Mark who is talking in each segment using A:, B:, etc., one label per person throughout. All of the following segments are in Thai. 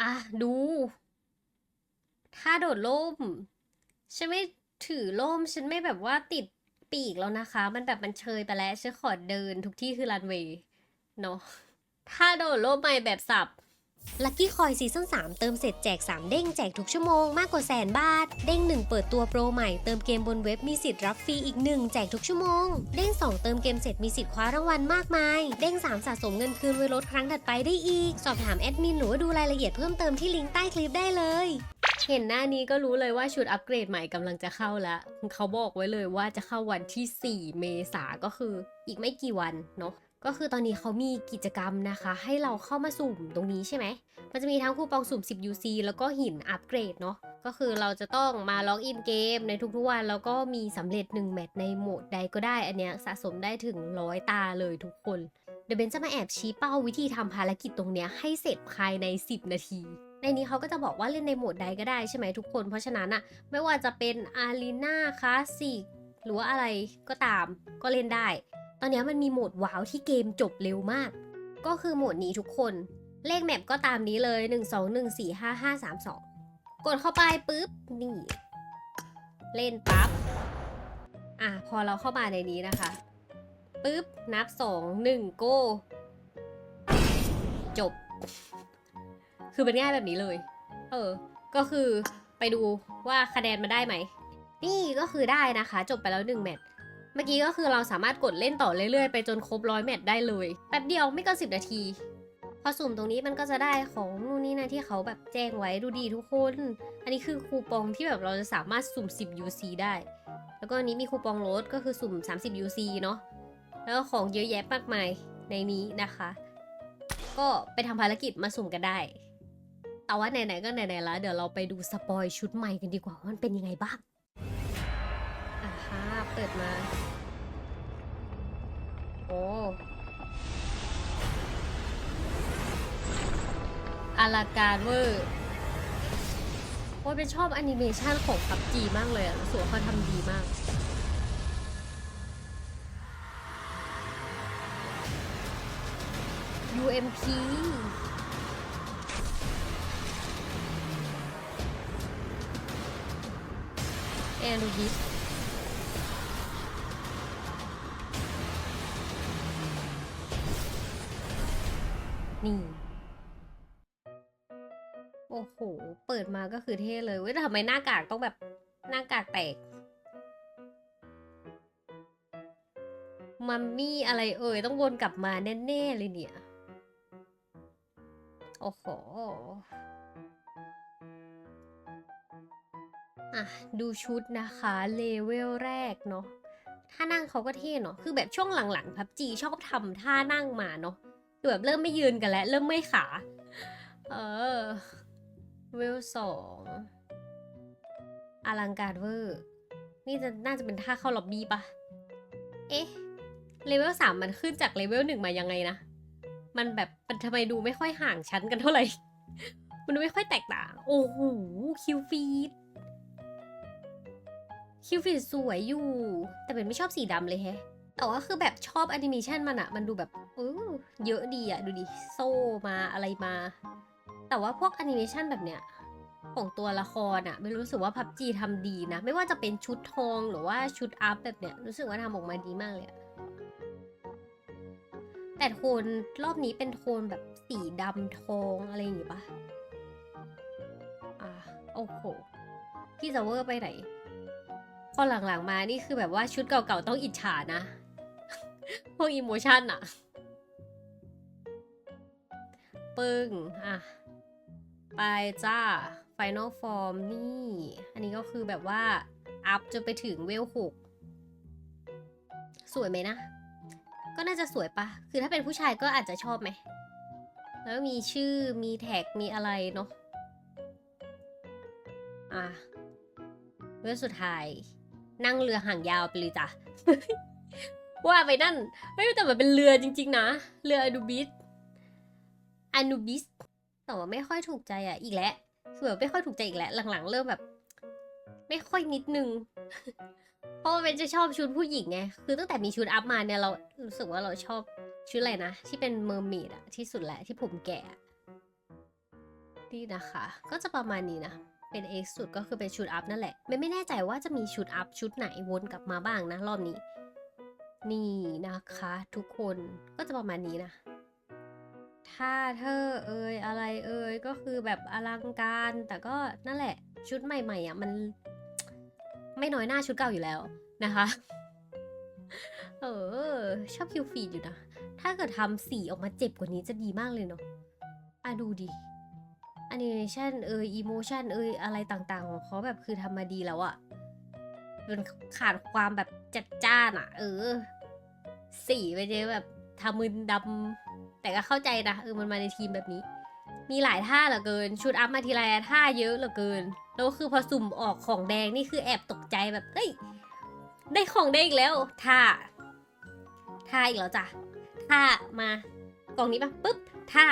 A: อะดู ถ้าโดดร่ม ฉันไม่ถือล่ม ฉันไม่แบบว่าติดปีกแล้วนะคะ มันแบบมันเชยไปแล้วฉันขอเดินทุกที่คือรันเวย์เนาะถ้าโดดร่มไปแบบสับ
B: ลัคกี้คอยซีซั่น3เติมเสร็จแจก 3 เด้งแจกทุกชั่วโมงมากกว่าแสนบาท เด้ง 1 เปิดตัวโปรใหม่เติมเกมบนเว็บมีสิทธิ์รับฟรีอีก 1 แจกทุกชั่วโมง เด้ง 2 เติมเกมเสร็จมีสิทธิ์คว้ารางวัลมากมาย เด้ง 3 สะสมเงินคืนไว้ลดครั้งถัดไปได้อีก สอบถามแอดมินหรือว่าดูรายละเอียดเพิ่มเติมที่ลิงก์ใต้คลิปได้เลย
A: เห็นหน้านี้ก็รู้เลยว่าชุดอัปเกรดใหม่กำลังจะเข้าแล้ว เขาบอกไว้เลยว่าจะเข้าวันที่ 4 เมษาก็คืออีกไม่กี่วันเนาะ ก็คือตอนนี้เขามีกิจกรรมนะคะ ให้เราเข้ามาสุ่มตรงนี้ใช่ไหม มันจะมีทั้งคูปองสุ่ม 10 UC แล้วก็หินอัปเกรดเนาะ ก็คือเราจะต้องมาล็อกอินเกมในทุกๆวัน แล้วก็มีสำเร็จ 1 แมตช์ในโหมดใดก็ได้ อันเนี้ยสะสมได้ถึงร้อยตาเลยทุกคน เดี๋ยวเบนจะมาแอบชี้เป้าวิธีทำภารกิจตรงเนี้ยให้เสร็จภายใน 10 นาทีในนี้เขาก็จะบอกว่าเล่นในโหมดใดก็ได้ใช่ไหมทุกคน เพราะฉะนั้นอะไม่ว่าจะเป็นอารีนาคลาสสิกหรือว่าอะไรก็ตามก็เล่นได้ ตอนนี้มันมีโหมดว้าวที่เกมจบเร็วมาก ก็คือโหมดนี้ทุกคน เลขแมปก็ตามนี้เลย 1 2 1 4 5 5 3 2 กดเข้าไปปุ๊บ นี่ เล่นปั๊บ อะ พอเราเข้ามาในนี้นะคะปุ๊บ นับ 2 1 โก้ จบ คือมันง่ายแบบนี้เลย เออ ก็คือไปดูว่าคะแนนมันได้ไหม นี่ก็คือได้นะคะ จบไปแล้ว 1 แมตช์ เมื่อกี้ก็คือเราสามารถกดเล่นต่อเรื่อยๆ ไปจนครบร้อยแมตช์ได้เลย แป๊บเดียวไม่เกินสิบนาที พอสุ่มตรงนี้มันก็จะได้ของนู่นนี่นะที่เขาแบบแจ้งไว้ดูดีทุกคน อันนี้คือคูปองที่แบบเราจะสามารถสุ่ม 10 UC ได้ แล้วก็อันนี้มีคูปองลดก็คือสุ่ม 30 UC เนาะ แล้วก็ของเยอะแยะมากมายในนี้นะคะ ก็ไปทำภารกิจมาสุ่มกันได้ แต่ว่าไหนๆก็ไหนๆแล้วเดี๋ยวเราไปดูสปอยชุดใหม่กันดีกว่าว่ามันเป็นยังไงบ้าง อ่าฮะเปิดมา โอ้อลังการเวอร์โอ้เป็นชอบแอนิเมชันของพับจีมากเลยอะรู้สึกว่าเขาทำดีมาก UMP แอนดูดิส นี่ โอ้โห เปิดมาก็คือเท่เลยเว้ยแต่ทำไมหน้ากากต้องแบบหน้ากากแตก มัมมี่อะไรเอ่ย ต้องวนกลับมาแน่ๆเลยเนี่ย โอ้โหอะ ดูชุดนะคะ เลเวลแรกเนาะท่านั่งเขาก็เท่เนาะ คือแบบช่วงหลังๆพับจีชอบทำท่านั่งมาเนาะ คือแบบเริ่มไม่ยืนกันแล้ว เริ่มไม่ขา เออเวลสองอลังการเวอร์ นี่จะน่าจะเป็นท่าเข้าล็อบบี้ปะเอ๊ะ เลเวลสามมันขึ้นจากเลเวลหนึ่งมายังไงนะ มันแบบมันทำไมดูไม่ค่อยห่างชั้นกันเท่าไหร่ มันดูไม่ค่อยแตกต่าง โอ้โห คิวฟีด คิวฟีดสวยอยู่ แต่เป็นไม่ชอบสีดำเลยแฮะ แต่ว่าคือแบบชอบแอนิเมชันมันอะมันดูแบบ เออเยอะดีอะดูดิ โซ่มาอะไรมา แต่ว่าพวกแอนิเมชันแบบเนี้ย ของตัวละครอะไม่รู้สึกว่าพับจีทำดีนะ ไม่ว่าจะเป็นชุดทองหรือว่าชุดอัพแบบเนี้ย รู้สึกว่าทำออกมาดีมากเลยอะแต่โทนรอบนี้เป็นโทนแบบสีดำทองอะไรอย่างงี้ปะอะโอ้โห พี่จะเวอร์ไปไหนพอหลังๆมานี่คือแบบว่าชุดเก่าๆต้องอิจฉานะ พวกอิโมชันอะ ปึ้งอะ ไปจ้า Final Form นี่ อันนี้ก็คือแบบว่า อัพจนไปถึงเวลหกสวยไหมนะ ก็น่าจะสวยปะ คือถ้าเป็นผู้ชายก็อาจจะชอบไหม แล้วมีชื่อมีแท็กมีอะไรเนาะอะเวลสุดท้าย นั่งเรือห่างยาวไปเลยจ้ะว่าไปนั่นเฮ้ยแต่มันเป็นเรือจริง ๆ นะ เรืออนูบิส อนูบิสแต่ว่าไม่ค่อยถูกใจอะอีกแล้วคือแบบไม่ค่อยถูกใจอีกแล้วหลังๆ เริ่มแบบ ไม่ค่อยนิดนึง เพราะว่าเป็นจะชอบชุดผู้หญิงไงคือตั้งแต่มีชุดอัพมาเนี่ยเรารู้สึกว่าเราชอบชุดอะไรนะที่เป็นเมอร์เมดอะที่สุดแหละที่ผมแก่นี่นะคะ ก็จะประมาณนี้นะ เป็น X สุดก็คือเป็นชุดอัพนั่นแหละ ไม่ไม่แน่ใจว่าจะมีชุดอัพชุดไหนวนกลับมาบ้างนะรอบนี้ นี่นะคะ ทุกคนก็จะประมาณนี้นะ ถ้าเธอเอ่ยอะไรเอ่ยก็คือแบบอลังการ แต่ก็นั่นแหละชุดใหม่ๆอะมัน ไม่น้อยหน้าชุดเก่าอยู่แล้วนะคะ เออ ชอบคิวฟีดอยู่นะ ถ้าเกิดทำสีออกมาเจ็บกว่านี้จะดีมากเลยเนาะอะดูดิแอนิเมชันเอยอีโมชันเอยอะไรต่างๆของเขาแบบคือทำมาดีแล้วอะมันขาดความแบบจัดจ้านอะเออ สีไปเจอแบบทำมึนดำ แต่ก็เข้าใจนะเออมันมาในทีมแบบนี้ มีหลายท่าเหลือเกิน ชุดอัพมาทีไรท่าเยอะเหลือเกินแล้วคือพอสุ่มออกของแดงนี่คือแอบตกใจแบบเฮ้ยได้ของแดงอีกแล้วท่าท่าอีกแล้วจ้ะท่ามากล่องนี้ปะปุ๊บท่า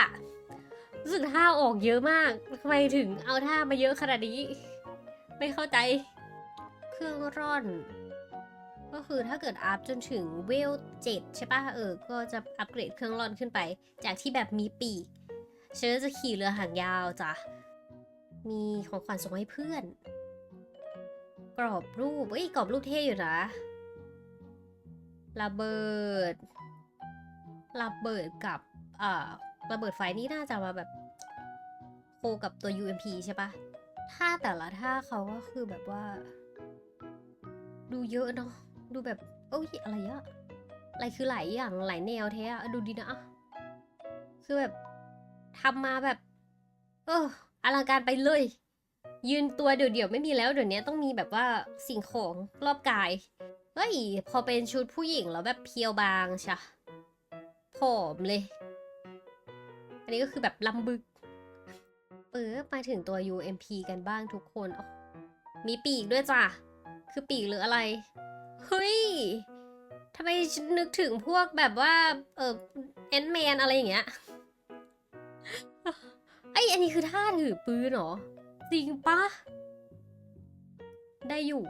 A: รู้สึกท่าออกเยอะมากทำไมถึงเอาท่ามาเยอะขนาดนี้ ไม่เข้าใจ เครื่องร่อน ก็คือถ้าเกิดอัพจนถึงเวลเจ็ดใช่ปะเออ ก็จะอัปเกรดเครื่องร่อนขึ้นไป จากที่แบบมีปีกเชิญจะขี่เรือหางยาวจ้ะ มีของขวัญส่งให้เพื่อน กรอบรูปเอ้ยกรอบรูปเท่อยู่นะระเบิดระเบิดกับอ่าระเบิดไฟนี่น่าจะมาแบบโคกับตัว UMP ใช่ปะท่าแต่ละท่าเขาก็คือแบบว่า ดูเยอะเนาะ ดูแบบเอ้ยอะไรอะอะไรคือหลายอย่างหลายแนวแท้อะดูดีนะอะคือแบบทำมาแบบ เอออลังการไปเลย ยืนตัวเดี่ยวๆไม่มีแล้วเดี๋ยวนี้ต้องมีแบบว่าสิ่งของรอบกายเฮ้ยพอเป็นชุดผู้หญิงแล้วแบบเพียวบางใช่ผอมเลย อันนี้ก็คือแบบลำบึก เปิดมาถึงตัว UMP กันบ้างทุกคน มีปีกด้วยจ้ะ คือปีกหรืออะไร เฮ้ยทำไมนึกถึงพวกแบบว่า เออแอนแมนอะไรอย่างเงี้ยไอยอันนี้คือท่าถือปืนเหรอ จริงปะได้อยู่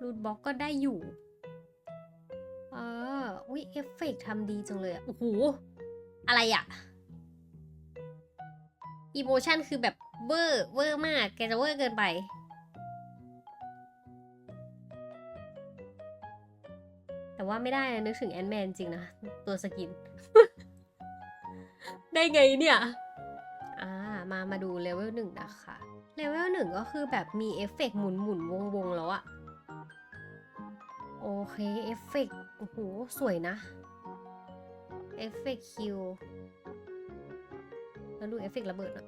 A: รูดบล็อกก็ได้อยู่เอออุ้ยเอฟเฟกทำดีจังเลยอะโอ้โห อะไรอะอีโมชันคือแบบเวอร์ เวอร์มาก แกจะเวอร์เกินไป ว่าไม่ได้นึกถึงแอนแมนจริงนะ ตัวสกิน ได้ไงเนี่ย อ่า มามาดูเลเวลหนึ่งนะคะเลเวลหนึ่งก็คือแบบมีเอฟเฟกต์หมุนหมุนวงวงๆแล้วอะโอเค เอฟเฟกต์โอ้โห สวยนะ เอฟเฟกต์คิว แล้วดูเอฟเฟกต์ระเบิดอะ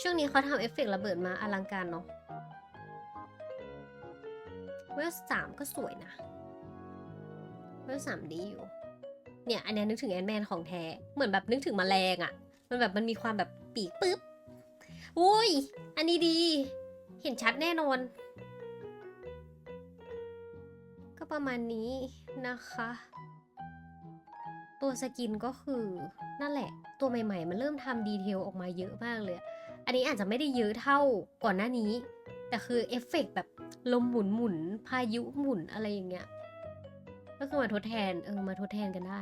A: ช่วงนี้เขาทำเอฟเฟกต์ระเบิดมาอลังการเนาะ เวลสามก็สวยนะ เวลสามดีอยู่ เนี่ยอันนี้นึกถึงแอนแมนของแท้ เหมือนแบบนึกถึงมแมลงอะ่ะ มันแบบมันมีความแบบปีกปึ๊บอุ้ย อันนี้ดี เห็นชัดแน่นอน ก็ประมาณนี้นะคะ ตัวสกินก็คือนั่นแหละ ตัวใหม่ๆ มันเริ่มทำดีเทลออกมาเยอะมากเลย อันนี้อาจจะไม่ได้เยอะเท่าก่อนหน้านี้ แต่คือเอฟเฟกต์แบบลมหมุนหมุนพายุหมุนอะไรอย่างเงี้ย ก็คือมาทดแทนเออมาทดแทนกันได้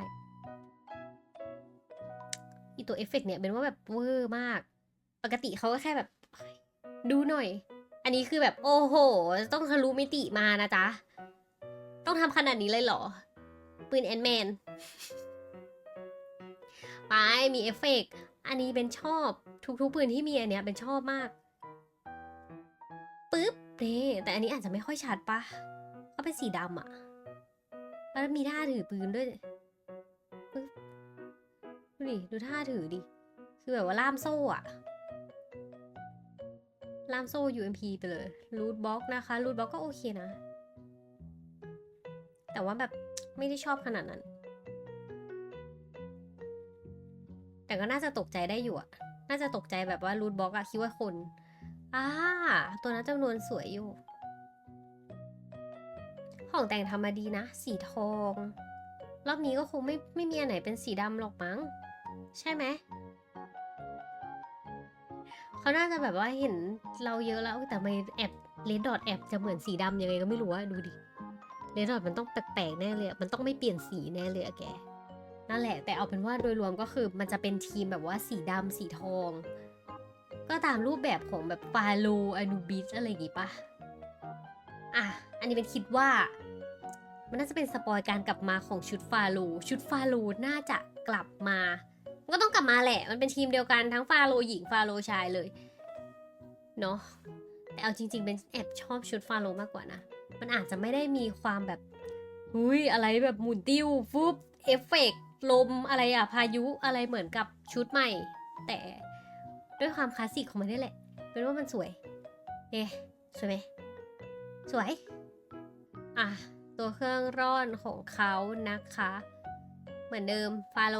A: อีตัวเอฟเฟกต์เนี่ยเป็นว่าแบบเวอร์มาก ปกติเขาก็แค่แบบดูหน่อย อันนี้คือแบบโอ้โห ต้องทะลุมิติมานะจ๊ะ ต้องทำขนาดนี้เลยเหรอ ปืนแอนแมนไปมีเอฟเฟกต์อันนี้เป็นชอบทุกๆปืนที่มีอันเนี้ยเป็นชอบมาก ปึ๊บนี่แต่อันนี้อาจจะไม่ค่อยชัดปะก็เป็นสีดำอะแล้วมีท่าถือปืนด้วยปึ๊บดูดิดูท่าถือดิ คือแบบว่าล่ามโซ่อะล่ามโซ่ UMP ไปเลยรูทบล็อกนะคะรูทบล็อกก็โอเคนะ แต่ว่าแบบไม่ได้ชอบขนาดนั้น แต่ก็น่าจะตกใจได้อยู่อะน่าจะตกใจแบบว่ารูทบล็อกอะคิดว่าคน อ่า ตัวนั้นจำนวนสวยอยู่ ของแต่งทำมาดีนะ สีทอง รอบนี้ก็คงไม่ไม่มีอันไหนเป็นสีดำหรอกมั้ง ใช่ไหม เขาน่าจะแบบว่าเห็นเราเยอะแล้วแต่ไม่แอบเลดดอทแอบจะเหมือนสีดำยังไงก็ไม่รู้อะดูดิเลดดอทมันต้องแปลกๆแน่เลยมันต้องไม่เปลี่ยนสีแน่เลยอะแกนั่นแหละ แต่เอาเป็นว่าโดยรวมก็คือมันจะเป็นทีมแบบว่าสีดำสีทอง ก็ตามรูปแบบของแบบฟาโลอนูบิสอะไรอย่างงี้ปะอะ อันนี้เป็นคิดว่า มันน่าจะเป็นสปอยการกลับมาของชุดฟาโลชุดฟาโลน่าจะกลับมามันก็ต้องกลับมาแหละ มันเป็นทีมเดียวกันทั้งฟาโลหญิงฟาโลชายเลย เนาะแต่เอาจริง ๆ เป็นแอบชอบชุดฟาโลมากกว่านะ มันอาจจะไม่ได้มีความแบบหุยอะไรแบบหมุนติ้วฟุบเอฟเฟกต์ลมอะไรอะพายุอะไรเหมือนกับชุดใหม่ แต่ ด้วยความคลาสสิกของมันนี่แหละ เป็นว่ามันสวย เอ๊ะสวยไหมสวย อะ ตัวเครื่องร่อนของเขานะคะ เหมือนเดิม ฟาโล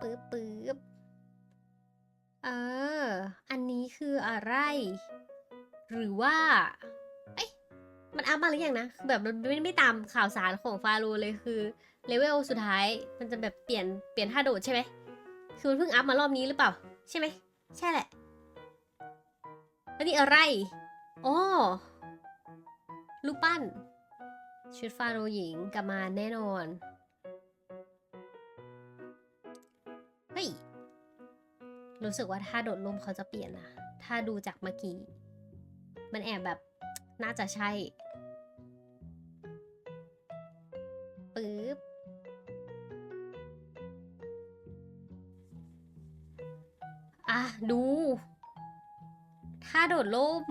A: ปึ๊บปึ๊บเออ อันนี้คืออะไร หรือว่า เอ๊ะมันอัพมาหรือยังนะ คือแบบมันไม่ไม่ตามข่าวสารของฟาโรเลยคือ เลเวลสุดท้ายมันจะแบบเปลี่ยนเปลี่ยนท่าโดดใช่ไหม คือมันเพิ่งอัพมารอบนี้หรือเปล่า ใช่ไหม ใช่แหละ แล้วนี่อะไรอ๋อรูปปั้น ชุดฟาโรห์หญิงกลับมาแน่นอน เฮ้ย รู้สึกว่าถ้าโดดร่มเขาจะเปลี่ยนนะ ถ้าดูจากเมื่อกี้ มันแอบแบบน่าจะใช่ อะ ดู ถ้าโดดร่ม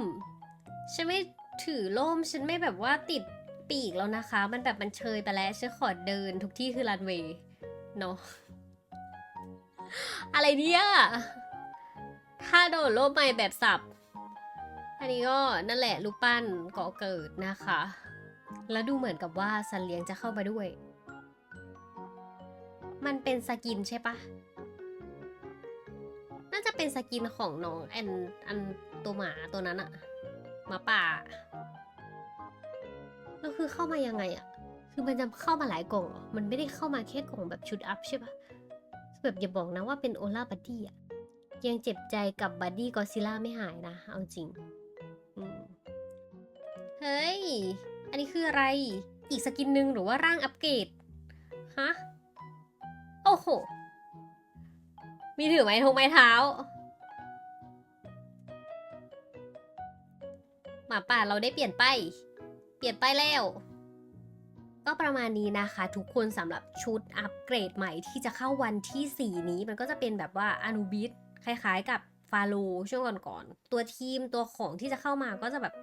A: ฉันไม่ถือร่ม ฉันไม่แบบว่าติดปีกแล้วนะคะ มันแบบมันเชยไปแล้ว ฉันขอเดินทุกที่คือรันเวย์เนาะ อะไรเนี่ย ถ้าโดดร่มไปแบบสับ อันนี้ก็นั่นแหละรูปปั้นก่อเกิดนะคะ แล้วดูเหมือนกับว่าสัตว์เลี้ยงจะเข้ามาด้วย มันเป็นสกินใช่ปะ จะเป็นสกินของน้องแอนอันตัวหมาตัวนั้นอะหมาป่าแล้วคือเข้ามายังไงอะคือมันจะเข้ามาหลายกล่องเหรอมันไม่ได้เข้ามาแค่กล่องแบบชุดอัพใช่ปะแบบอย่าบอกนะว่าเป็นโอล่าบัดดี้อะยังเจ็บใจกับบัดดี้กอซิล่าไม่หายนะ เอาจริง เฮ้ย อันนี้คืออะไร อีกสกินหนึ่งหรือว่าร่างอัปเกรด ฮะ โอ้โห มีถือไม้ทงไม้เท้า หมาป่าเราได้เปลี่ยนไป เปลี่ยนไปแล้ว ก็ประมาณนี้นะคะ ทุกคนสำหรับชุดอัปเกรดใหม่ที่จะเข้าวันที่ 4 นี้มันก็จะเป็นแบบว่าอนูบิสคล้ายๆกับฟาโลช่วงก่อนๆตัวทีมตัวของที่จะเข้ามาก็จะแบบ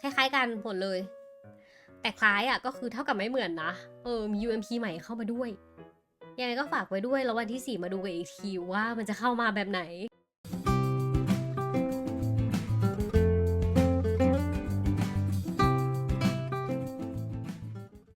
A: คล้ายๆกันหมดเลย แต่คล้ายอะก็คือเท่ากับไม่เหมือนนะ เออมี UMP ใหม่เข้ามาด้วย ยังไงก็ฝากไว้ด้วยแล้ววันที่ 4 มาดูกันอีกทีว่ามันจะเข้ามาแบบไหน